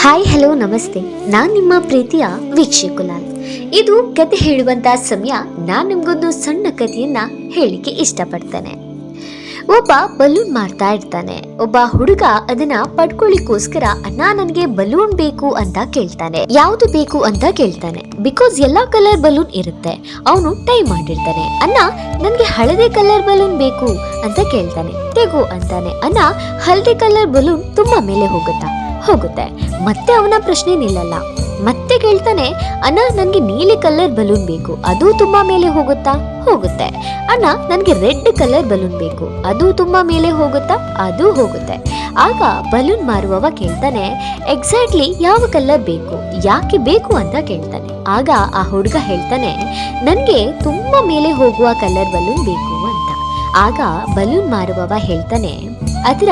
Hi, hello, ನಮಸ್ತೆ. ನಾನು ನಿಮ್ಮ ಪ್ರೀತಿಯ ವೀಕ್ಷಕುಲಾಲ್ ಇದು ಕತೆ ಹೇಳುವಂತ ಸಮಯ. ನಾನು ನಿಮ್ಗೊಂದು ಸಣ್ಣ ಕಥೆಯನ್ನ ಹೇಳಿಕೆ ಇಷ್ಟಪಡ್ತೇನೆ. ಒಬ್ಬ ಬಲೂನ್ ಮಾಡ್ತಾ ಇರ್ತಾನೆ. ಒಬ್ಬ ಹುಡುಗ ಅದನ್ನ ಪಡ್ಕೊಳ್ಳಿಕ್ಕೋಸ್ಕರ, ಅಣ್ಣ, ನನಗೆ ಬಲೂನ್ ಬೇಕು ಅಂತ ಕೇಳ್ತಾನೆ. ಯಾವ್ದು ಬೇಕು ಅಂತ ಕೇಳ್ತಾನೆ. ಬಿಕಾಸ್ ಎಲ್ಲಾ ಕಲರ್ ಬಲೂನ್ ಇರುತ್ತೆ. ಅವನು ಟೈ ಮಾಡಿರ್ತಾನೆ. ಅಣ್ಣ, ನನಗೆ ಹಳದಿ ಕಲರ್ ಬಲೂನ್ ಬೇಕು ಅಂತ ಕೇಳ್ತಾನೆ. ತೆಗು ಅಂತಾನೆ. ಅಣ್ಣ, ಹಳದಿ ಕಲರ್ ಬಲೂನ್ ತುಂಬಾ ಮೇಲೆ ಹೋಗುತ್ತಾ? ಹೋಗುತ್ತೆ. ಮತ್ತೆ ಅವನ ಪ್ರಶ್ನೆ ನಿಲ್ಲಲ್ಲ. ಮತ್ತೆ ಕೇಳ್ತಾನೆ, ಅಣ್ಣ, ನನಗೆ ನೀಲಿ ಕಲರ್ ಬಲೂನ್ ಬೇಕು. ಅದು ತುಂಬಾ ಮೇಲೆ ಹೋಗುತ್ತಾ? ಹೋಗುತ್ತೆ. ಅಣ್ಣ, ನನಗೆ ರೆಡ್ ಕಲರ್ ಬಲೂನ್ ಬೇಕು. ಅದು ತುಂಬಾ ಮೇಲೆ ಹೋಗುತ್ತಾ? ಅದು ಹೋಗುತ್ತೆ. ಆಗ ಬಲೂನ್ ಮಾರುವವ ಕೇಳ್ತಾನೆ ಎಕ್ಸಾಕ್ಟ್ಲಿ ಯಾವ ಕಲರ್ ಬೇಕು? ಯಾಕೆ ಬೇಕು ಅಂತ ಕೇಳ್ತಾನೆ. ಆಗ ಆ ಹುಡುಗ ಹೇಳ್ತಾನೆ, ನನಗೆ ತುಂಬಾ ಮೇಲೆ ಹೋಗುವ ಕಲರ್ ಬಲೂನ್ ಬೇಕು ಅಂತ. ಆಗ ಬಲೂನ್ ಮಾರುವವ ಹೇಳ್ತಾನೆ, ಅದರ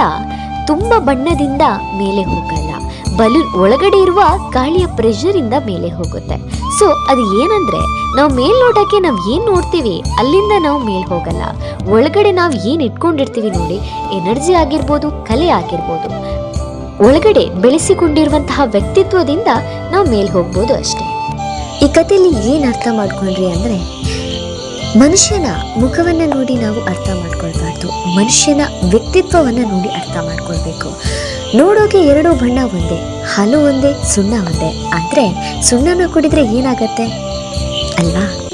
ತುಂಬ ಬಣ್ಣದಿಂದ ಮೇಲೆ ಹೋಗಲ್ಲ. ಬಲೂನ್ ಒಳಗಡೆ ಇರುವ ಗಾಳಿಯ ಪ್ರೆಷರಿಂದ ಮೇಲೆ ಹೋಗುತ್ತೆ. ಸೊ ಅದು ಏನಂದ್ರೆ, ನಾವು ಮೇಲ್ನೋಟಕ್ಕೆ ನಾವು ಏನ್ ನೋಡ್ತೀವಿ, ಅಲ್ಲಿಂದ ನಾವು ಮೇಲ್ ಹೋಗಲ್ಲ. ಒಳಗಡೆ ನಾವು ಏನ್ ಇಟ್ಕೊಂಡಿರ್ತೀವಿ ನೋಡಿ, ಎನರ್ಜಿ ಆಗಿರ್ಬೋದು, ಕಲೆ ಆಗಿರ್ಬೋದು. ಒಳಗಡೆ ಬೆಳೆಸಿಕೊಂಡಿರುವಂತಹ ವ್ಯಕ್ತಿತ್ವದಿಂದ ನಾವು ಮೇಲ್ ಹೋಗ್ಬೋದು ಅಷ್ಟೇ. ಈ ಕಥೆಯಲ್ಲಿ ಏನ್ ಅರ್ಥ ಮಾಡ್ಕೊಂಡ್ರಿ ಅಂದ್ರೆ ಮನುಷ್ಯನ ಮುಖವನ್ನು ನೋಡಿ ನಾವು ಅರ್ಥ ಮಾಡ್ಕೊಳ್ಬಾರ್ದು. ಮನುಷ್ಯನ ವ್ಯಕ್ತಿತ್ವವನ್ನು ನೋಡಿ ಅರ್ಥ ಮಾಡ್ಕೊಳ್ಬೇಕು. ನೋಡೋಕೆ ಎರಡು ಬಣ್ಣ ಒಂದೇ, ಹಾಲು ಒಂದೇ, ಸುಣ್ಣ ಒಂದೇ. ಆದರೆ ಸುಣ್ಣನ ಕುಡಿದ್ರೆ ಏನಾಗತ್ತೆ? ಅಲ್ವಾ?